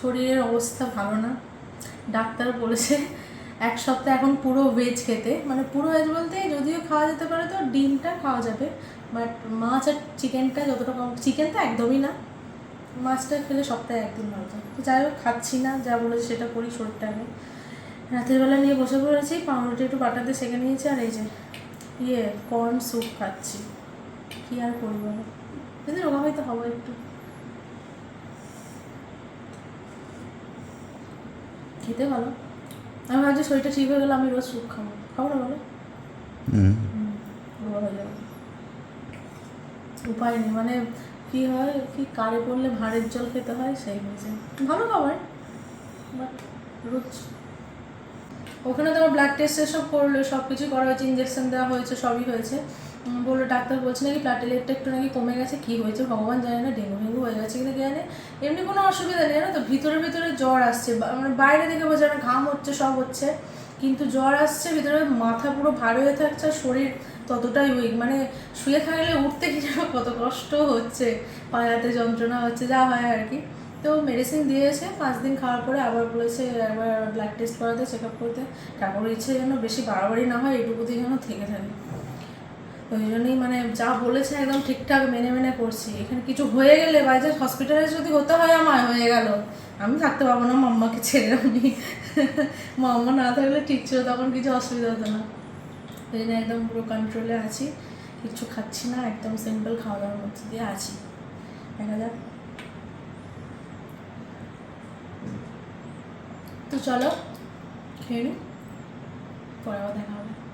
শরীরের অবস্থা ভালো না। ডাক্তার বলেছে, এক সপ্তাহ এখন পুরো ভেজ খেতে। মানে পুরো ভেজ বলতে যদিও খাওয়া যেতে পারে তো ডিমটা খাওয়া যাবে। বাট মাছ আর চিকেনটা যতটা কম, চিকেন তো একদমই না। মাছটা খেলে সপ্তাহে একদিন হয়তো তো যাই হোক, খাচ্ছি না, যা বলেছে সেটা করি শরীরটাকে রাতের বেলা নিয়ে বসে পড়েছি, পাউরুটি একটু বাটাতে সেঁকে নিয়েছি, আর এই যে ইয়ে কর্ন স্যুপ খাচ্ছি। কী আর করব? বলো কিন্তু রোগা হয়তো হব একটু। খেতে ভালো। আমি ভাবছি শরীরটা ঠিক হয়ে গেলে আমি রোজ স্যুপ খাব। খাব না বলো? উপায় নেই মানে কি হয় কি কারে পড়লে ভাঁড়ের জল খেতে হয় সেই হয়েছে ভালো খাবার বাট রোজ ওখানে তোমার ব্লাড টেস্ট এসব করল, সব কিছু করা হয়েছে ইঞ্জেকশন দেওয়া হয়েছে, সবই হয়েছে। বলল ডাক্তার বলছে নাকি প্লাটেলেটটা একটু নাকি কমে গেছে, কি হয়েছে ভগবান জানে না, ডেঙ্গু ফেঙ্গু হয়ে গেছে কিনা জানে। এমনি কোনো অসুবিধা নেই, জানো তো? ভিতরে ভিতরে জ্বর আসছে মানে বাইরে থেকে বোঝা না, ঘাম হচ্ছে, সব হচ্ছে। কিন্তু জ্বর আসছে, ভিতরে মাথা পুরো ভারী হয়ে থাকছে, আর শরীর ততটাই উইক মানে শুয়ে থাকলে উঠতে কি যেন কত কষ্ট হচ্ছে পায়াতে যন্ত্রণা হচ্ছে, যা হয় আর কি। তো মেডিসিন দিয়েছে, পাঁচ দিন খাওয়ার পরে আবার বলেছে একবার ব্লাড টেস্ট করাতে চেক আপ করতে। ঠাকুরের ইচ্ছে যেন বেশি বাড়াবাড়ি না হয় এইটুকুতে যেন থেকে থাকে। তো ওই জন্যই মানে যা বলেছে একদম ঠিকঠাক মেনে মেনে করছি। এখানে কিছু হয়ে গেলে বাইচান্স হসপিটালে যদি হতে হয় আমার হয়ে গেল। আমি থাকতে পারব না, মাম্মাকে ছেড়ে আমি। মাম্মা না থাকলে ঠিক ছিল তখন কিছু অসুবিধা হতো না। এই জন্য একদম পুরো কন্ট্রোলে আছি। কিচ্ছু খাচ্ছি না, একদম সিম্পল খাওয়া দাওয়ার মধ্যে দিয়ে আছি। দেখা যাক। তো চলো খেয়ে পরে আবার দেখা হবে।